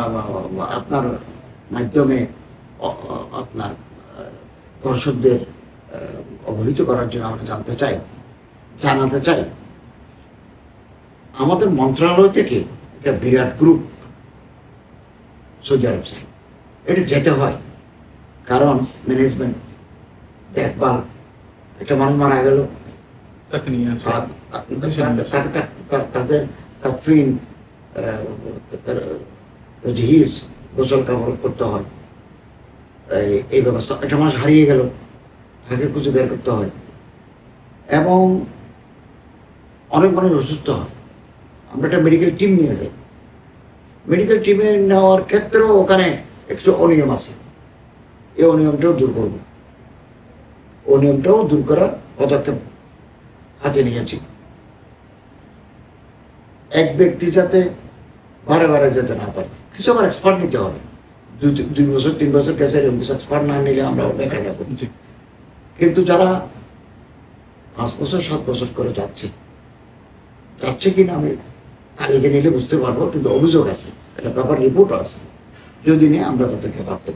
আপনার মাধ্যমে আপনার দর্শকদের অবহিত করার জন্য আমরা জানতে চাই জানাতে চাই। আমাদের মন্ত্রণালয় থেকে একটা বিরাট গ্রুপ সৌদি আরব যায় এটা যেতে হয়। কারণ ম্যানেজমেন্ট দেখভাল একটা মানুষ মারা গেল। তাকে নিয়ে আসে। তা- তা- তা- তাকে তা- জিহিস গোসল কাপড় করতে হয়। এই ব্যবস্থা, একটা মাস হারিয়ে গেল, তাকে খুঁজে বের করতে হয়। এবং অনেক মানুষ অসুস্থ হয়। আমরা একটা মেডিকেল টিম নিয়ে যাই। মেডিকেল টিমে নেওয়ার ক্ষেত্রেও ওখানে একটু অনিয়ম আছে। এই অনিয়মটাও দূর করব। অনিয়মটাও দূর করার পদক্ষেপ হাতে নিয়েছি। এক ব্যক্তি যাতে বারে বারে যেতে না পারে। কিছু আবার এক্সপার্ট নিতে হবে। দুই দুই বছর তিন বছর গেছে এরকম কিছু এক্সপার্ট না নিলে আমরা দেখা যাব কিন্তু যারা পাঁচ বছর সাত বছর করে যাচ্ছে যাচ্ছে কিনা আমি তালিকা নিলে বুঝতে পারব কিন্তু অভিযোগ আছে একটা পেপার রিপোর্ট আছে। যদি নিয়ে আমরা তাদেরকে বাধ্য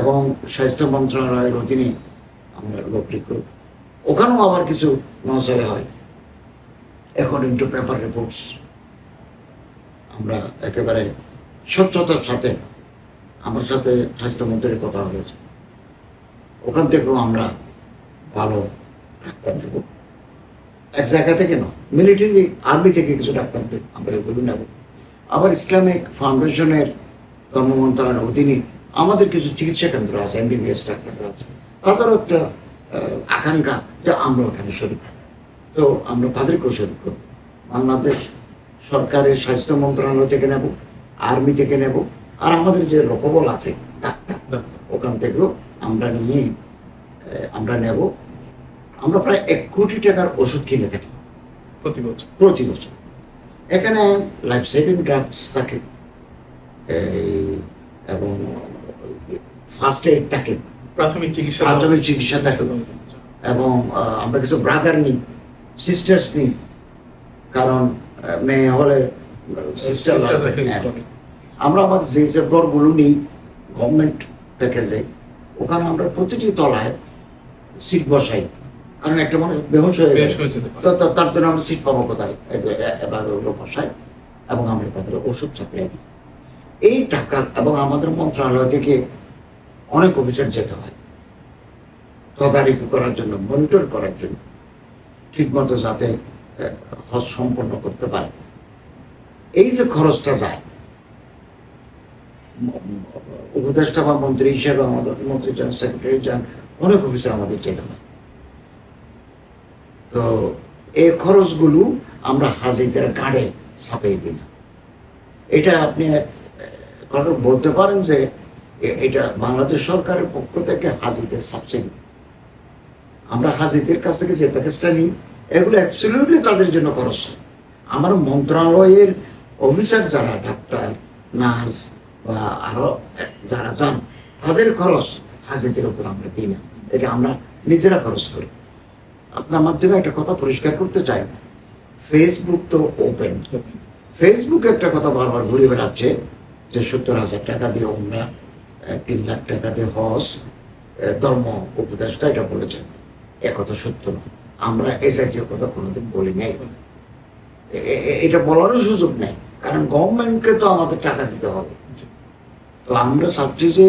এবং স্বাস্থ্য মন্ত্রণালয়ের অধীনে আমরা লোক রিক্রুট ওখানেও আবার কিছু নজরে হয়। অ্যাকর্ডিং টু পেপার রিপোর্টস আমরা একেবারে স্বচ্ছতার সাথে আমার সাথে স্বাস্থ্যমন্ত্রীর কথা হয়েছে। ওখান থেকেও আমরা ভালো ডাক্তার নেব। এক জায়গা থেকে নয়, মিলিটারি আর্মি থেকে কিছু ডাক্তারদের আমরা এগুলো নেব। আবার ইসলামিক ফাউন্ডেশনের ধর্ম মন্ত্রণালয়ের অধীনে আমাদের কিছু চিকিৎসা কেন্দ্র আছে এমবিবিএস ডাক্তাররা আছে। তাদেরও একটা আকাঙ্ক্ষা যে আমরা ওখানে শরীর তো আমরা তাদেরকেও শরীর করব। বাংলাদেশ সরকারের স্বাস্থ্য মন্ত্রণালয় থেকে নেব। আর্মি থেকে নেব। আর আমাদের যে লোকবল আছে ডাক্তার। ওখান থেকেও আমরা নিয়ে আমরা নেব। আমরা প্রায় এক কোটি টাকার ওষুধ কিনে থাকি। প্রতি বছর? প্রতি বছর। এখানে লাইফ সেভিং ড্রাগস থাকে এবং ফার্স্ট এইড থাকে প্রাথমিক চিকিৎসা প্রাথমিক চিকিৎসা থাকে। এবং আমরা কিছু ব্রাদার নিই সিস্টার্স নিই কারণ মেয়ে হলে সিস্টার আমরা আমাদের যে যে ঘরগুলো নিই গভর্নমেন্ট প্যাকেজে ওখানে আমরা প্রতিটি তলায় সিট বসাই। কারণ একটা মানুষ বেহোশ হয়ে তো তো তার জন্য আমরা সিট পাবো কোথায়? এ- এ- এভাবে ওগুলো বসাই এবং আমরা তাদের ওষুধ সাপ্লাই দিই। এই টাকা এবং আমাদের মন্ত্রণালয় থেকে অনেক অফিসার যেতে হয়। তদারকি করার জন্য মনিটর করার জন্য ঠিকমতো যাতে হজ সম্পন্ন করতে পারে। এই যে খরচটা যায় উপদেষ্টা মন্ত্রী হিসেবে আমাদের মন্ত্রী যান সেক্রেটারি যান অনেক অফিসার আমাদের যেতে হয় তো এই খরচগুলো আমরা হাজিদের গাড়ে ছাপিয়ে দিই না। এটা আপনি বলতে পারেন যে এটা বাংলাদেশ সরকারের পক্ষ থেকে হাজিদের সাবসিডি আমরা হাজিদের কাছ থেকে যে প্যাকেজটা নিই, এগুলো অ্যাবসলিউটলি তাদের জন্য খরচ হয়। আমার মন্ত্রণালয়ের অফিসার যারা ডাক্তার নার্স আরও যারা যান তাদের খরচ হাজিদের উপর আমরা দিই না। এটা আমরা নিজেরা খরচ করি। আপনার মাধ্যমে একটা কথা পরিষ্কার করতে চাই। ফেসবুক তো ওপেন ফেসবুকে একটা কথা বারবার ঘুরে বেড়াচ্ছে যে সত্তর হাজার টাকা দিয়ে আমরা তিন লাখ টাকা দিয়ে হজ ধর্ম উপদেশটা এটা বলেছেন। একথা সত্য নয় আমরা এ জাতীয় কথা কোনোদিন বলি নাই। এটা বলারও সুযোগ নেই। কারণ গভর্নমেন্টকে তো আমাদের টাকা দিতে হবে। তো আমরা চাচ্ছি যে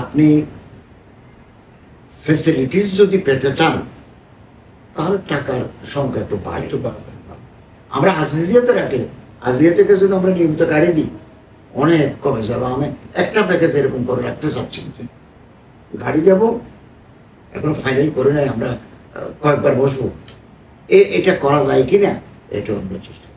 আপনি ফেসিলিটিস যদি পেতে চান তাহলে টাকার সংখ্যা একটু বাড়ে। আমরা আজিজিয়াতে রাখলে আজিয়া থেকে যদি আমরা নিয়মিত গাড়ি দিই অনেক কমে যাবে। আমি একটা প্যাকেজ এরকম করে রাখতে চাচ্ছি। গাড়ি দেবো এখন ফাইনাল করে নাই আমরা কয়েকবার বসবো। এ এটা করা যায় কিনা এটা আমরা চেষ্টা